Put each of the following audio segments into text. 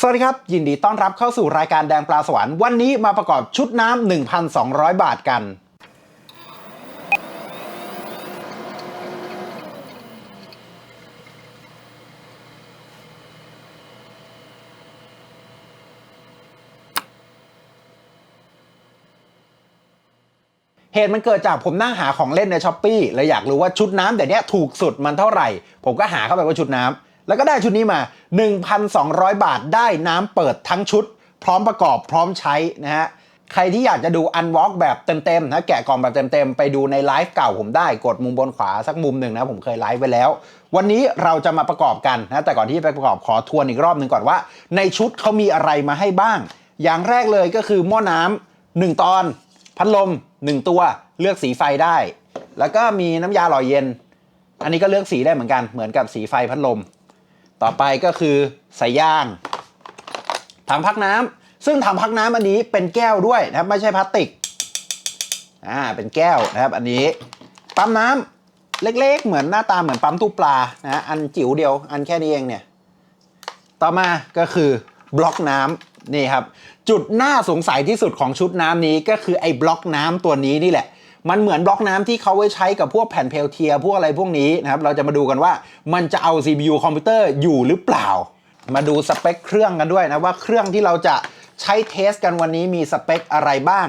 สวัสดีครับ ยินดีต้อนรับเข้าสู่รายการแดงปลาสวรรค์วันนี้มาประกอบชุดน้ำ 1,200 บาทกัน เหตุมันเกิดจากผมนั่งหาของเล่นในช้อปปี้เลยอยากรู้ว่าชุดน้ำเดี๋ยวนี้ถูกสุดมันเท่าไหร่ ผมก็หาเข้าไปว่าชุดน้ำ แล้วก็ได้ชุดนี้มา 1,200 บาทได้น้ำเปิดทั้งชุด พร้อมประกอบพร้อมใช้นะฮะใครที่อยากจะดูอันวอล์กแบบเต็มๆนะแกะกล่องแบบเต็มๆ ไปดูในไลฟ์เก่าผมได้กดมุมบนขวาสักมุมหนึ่งนะผมเคยไลฟ์ไปแล้ว วันนี้เราจะมาประกอบกันนะแต่ก่อนที่จะไปประกอบขอทวนอีกรอบหนึ่งก่อนว่า ในชุดเขามีอะไรมาให้บ้าง อย่างแรกเลยก็คือหม้อน้ำหนึ่งตอน พัดลม 1 ตัวเลือกสีไฟได้ แล้วก็มีน้ำยาหล่อเย็น อันนี้ก็เลือกสีได้เหมือนกันเหมือนกับสีไฟพัดลม ต่อไปก็คือสายยางถังพักน้ำซึ่งถังพักน้ำอันนี้เป็นแก้วด้วยนะครับไม่ใช่พลาสติกอ่าเป็นแก้วนะครับ อันนี้ปั๊มน้ำเล็กๆ เหมือนหน้าตาเหมือนปั๊มตู้ปลานะฮะอันจิ๋วเดียวอันแค่นี้เองเนี่ยต่อมาก็คือบล็อกน้ำนี่ครับ จุดน่าสงสัยที่สุดของชุดน้ำนี้ก็คือไอ้บล็อกน้ำตัวนี้นี่แหละ มันเหมือนบล็อกน้ำที่เขาไว้ใช้กับพวกแผ่นเพลเทียพวกอะไรพวกนี้นะครับ เราจะมาดูกันว่ามันจะเอา CPU คอมพิวเตอร์อยู่หรือเปล่า มาดูสเปคเครื่องกันด้วยนะว่าเครื่องที่เราจะใช้เทสกันวันนี้มีสเปคอะไรบ้าง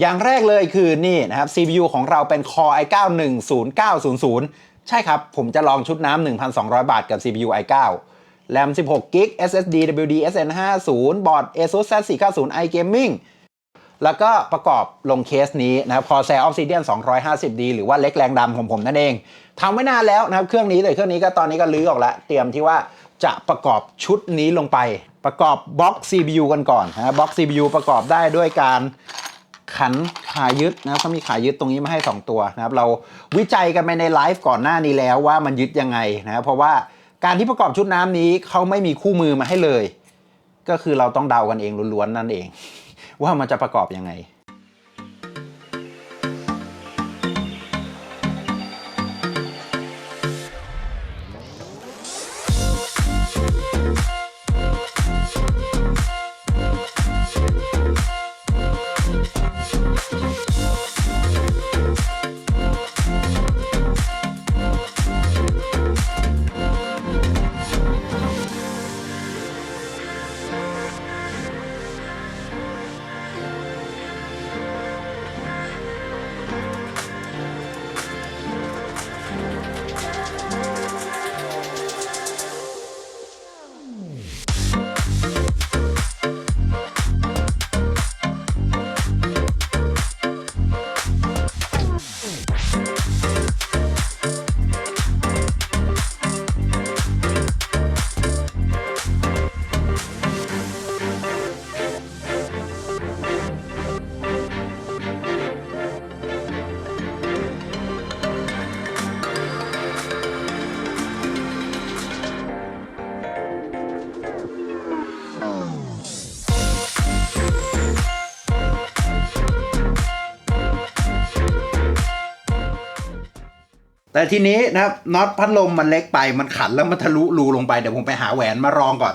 อย่างแรกเลยคือนี่นะครับ CPU ของเราเป็น Core i9 10900 ใช่ครับ ผมจะลองชุดน้ำ1,200 บาทกับ CPU i9 แรม16 g b SSD WD SN50 บอร์ด ASUS Z490 iGaming แล้วก็ประกอบลงเคสนี้นะครับ Corsair Obsidian 250D หรือว่าเล็กแรงดำของผมนั่นเองทำไว้นานแล้วนะครับเครื่องนี้แต่เครื่องนี้ก็ตอนนี้ก็ลื้อออกแล้วเตรียมที่ว่าจะประกอบชุดนี้ลงไป ประกอบบล็อก CPU กันก่อนนะบล็อก CPU ประกอบได้ด้วยการขันขายึดนะครับเขามีขายึดตรงนี้มาให้ 2 ตัวนะครับเราวิจัยกันไปในไลฟ์ก่อนหน้านี้แล้วว่ามันยึดยังไงนะครับเพราะว่าการที่ประกอบชุดน้ำนี้เขาไม่มีคู่มือมาให้เลย ก็คือเราต้องเดากันเองล้วนๆนั่นเอง ว่ามันจะประกอบยังไง แต่ทีนี้นะครับน็อตพัดลมมันเล็กไปมันขันแล้วมันทะลุรูลงไปเดี๋ยวผมไปหาแหวนมารองก่อนน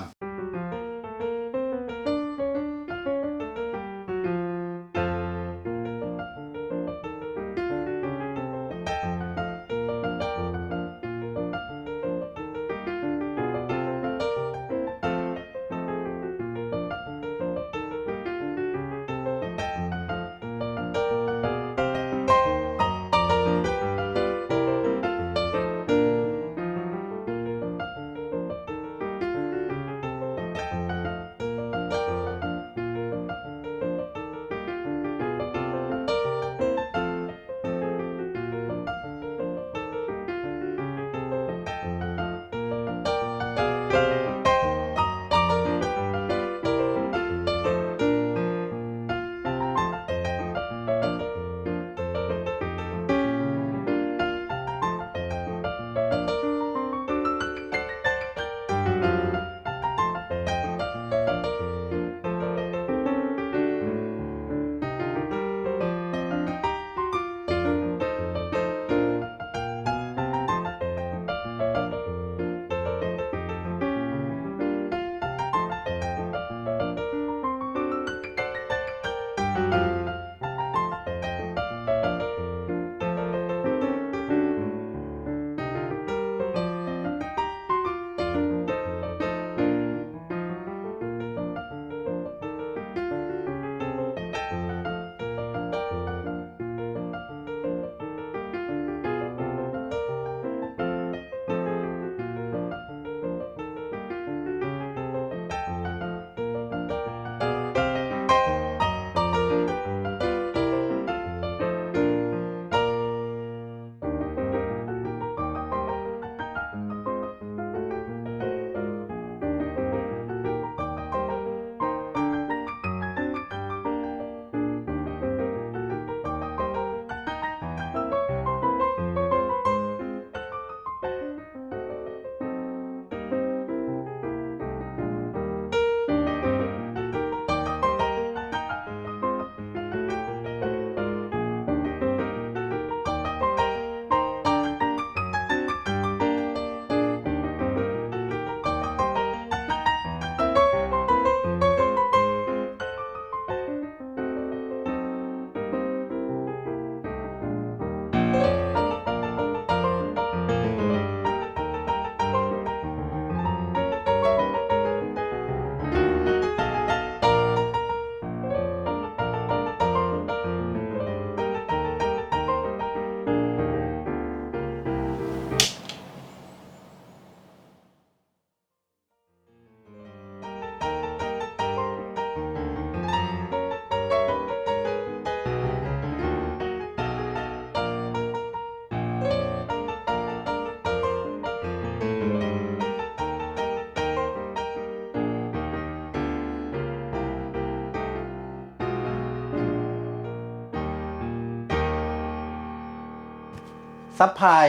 ซัพพลาย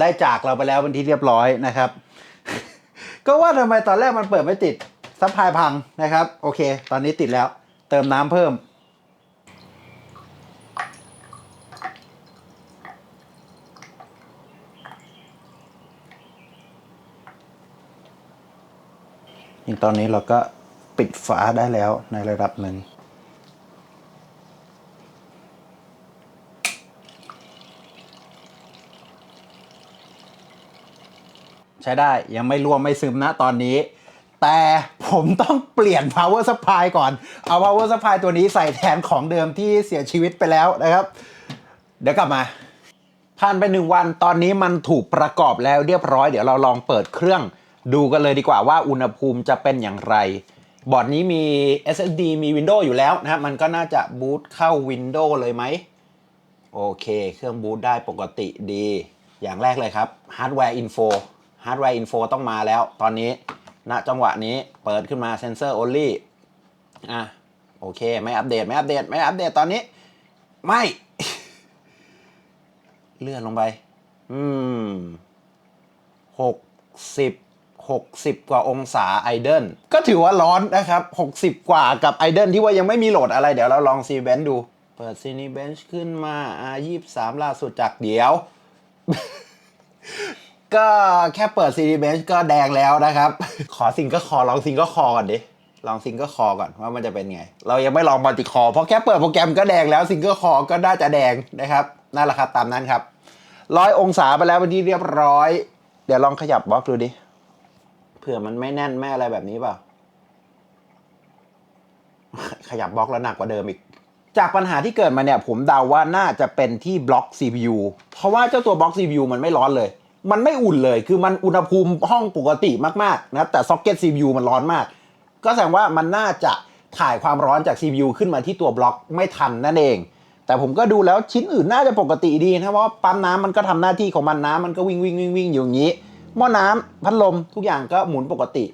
ได้จากเราไปแล้วเป็นที่เรียบร้อยนะครับ ก็ว่าทำไมตอนแรกมันเปิดไม่ติดซัพพลายพังนะครับ โอเค ตอนนี้ติดแล้ว เติมน้ำเพิ่ม อย่างตอนนี้เราก็ปิดฝาได้แล้วในระดับหนึ่ง ใช้ได้ยังไม่รวมไม่ซึมนะตอนนี้ แต่ผมต้องเปลี่ยน power supply ก่อน เอา power supply ตัวนี้ใส่แทนของเดิมที่เสียชีวิตไปแล้วนะครับ เดี๋ยวกลับมาผ่านไปหนึ่งวันตอนนี้มันถูกประกอบแล้วเรียบร้อยเดี๋ยวเราลองเปิดเครื่องดูกันเลยดีกว่าว่าอุณหภูมิจะเป็นอย่างไร บอร์ดนี้มี SSD มี Windows อยู่แล้วนะครับมันก็น่าจะบูตเข้า Windows เลยไหมโอเค เครื่องบูตได้ปกติดี อย่างแรกเลยครับ Hardware Info Hardware Info ต้องมาแล้ว ตอนนี้ณจังหวะนี้เปิดขึ้นมา Sensor Only อะโอเค ไม่อัปเดต ไม่อัปเดต ไม่อัปเดตตอนนี้ ไม่ เลื่อนลงไป อืมหกสิบหกสิบกว่าองศาไอเดนก็ถือว่าร้อนนะครับหกสิบกว่ากับไอเดนที่ว่ายังไม่มีโหลดอะไร เดี๋ยวเราลองซีเบนดู เปิดซีนีเบนช์ขึ้นมาอ่ายี่สามล่าสุดจากเดี๋ยว ก็แค่เปิดซีดีเบนช์ก็แดงแล้วนะครับ ขอซิงก็คอลองซิงก็คอก่อนดิ ลองซิงก็คอก่อนว่ามันจะเป็นไง เรายังไม่ลองมัลติคอเพราะแค่เปิดโปรแกรมก็แดงแล้วซิงกิลคอก็น่าจะแดงนะครับนั่นแหละครับตามนั้นครับร้อยองศาไปแล้วเป็นที่เรียบร้อย เดี๋ยวลองขยับบล็อกดูดิเผื่อมันไม่แน่นไม่อะไรแบบนี้เปล่าขยับบล็อกแล้วหนักกว่าเดิมอีก จากปัญหาที่เกิดมาเนี่ย ผมเดาว่าน่าจะเป็นที่บล็อก CPU เพราะว่าเจ้าตัวบล็อก CPU มันไม่ร้อนเลย มันไม่อุ่นเลย คือมันอุณหภูมิห้องปกติมากๆนะครับแต่ซ็อกเก็ต CPU มันร้อนมาก ก็แสดงว่ามันน่าจะถ่ายความร้อนจาก CPU ขึ้นมาที่ตัวบล็อกไม่ทันนั่นเอง แต่ผมก็ดูแล้วชิ้นอื่นน่าจะปกติดีนะเพราะว่าปั๊มน้ำมันก็ทำหน้าที่ของมันน้ำมันก็วิ่งวิ่งวิ่งวิ่งอยู่อย่างนี้หม้อน้ำพัดลมทุกอย่างก็หมุนปกติ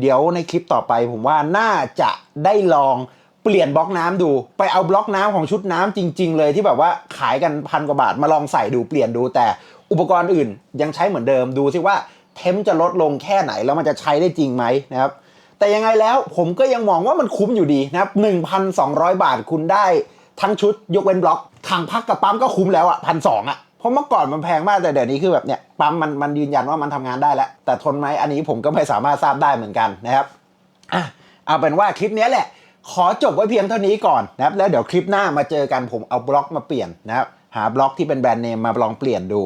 เดี๋ยวในคลิปต่อไปผมว่าน่าจะได้ลอง เปลี่ยนบล็อกน้ำดู ไปเอาบล็อกน้ำของชุดน้ำจริง ๆ เลยที่แบบว่าขายกันพันกว่าบาทมาลองใส่ดูเปลี่ยนดู แต่อุปกรณ์อื่นยังใช้เหมือนเดิมดูซิว่าเทมจะลดลงแค่ไหนแล้วมันจะใช้ได้จริงไหมนะครับแต่ยังไงแล้วผมก็ยังมองว่ามันคุ้มอยู่ดีนะครับ 1,200 บาทคุณได้ทั้งชุดยกเว้นบล็อกทางพักกับปั๊มก็คุ้มแล้วอะพันสองอะเพราะเมื่อก่อนมันแพงมากแต่เดี๋ยวนี้คือแบบเนี้ยปั๊มมันมันยืนยันว่ามันทำงานได้แล้ว แต่ทนไหมอันนี้ผมก็ไม่สามารถทราบได้เหมือนกันนะครับอะเอาเป็นว่าคลิปนี้แหละ ขอจบไว้เพียงเท่านี้ก่อนนะครับแล้วเดี๋ยวคลิปหน้ามาเจอกันผมเอาบล็อกมาเปลี่ยนนะครับหาบล็อกที่เป็นแบรนด์เนมมาลองเปลี่ยนดู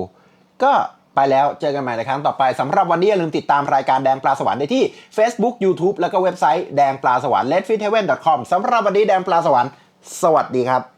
ก็ไปแล้วเจอกันใหม่ในครั้งต่อไปสำหรับวันนี้อย่าลืมติดตามรายการแดงปลาสวรรค์ได้ที่ Facebook YouTube แล้วก็เว็บไซต์แดงปลาสวรรค์ letfitheaven.com สำหรับวันนี้แดงปลาสวรรค์สวัสดีครับ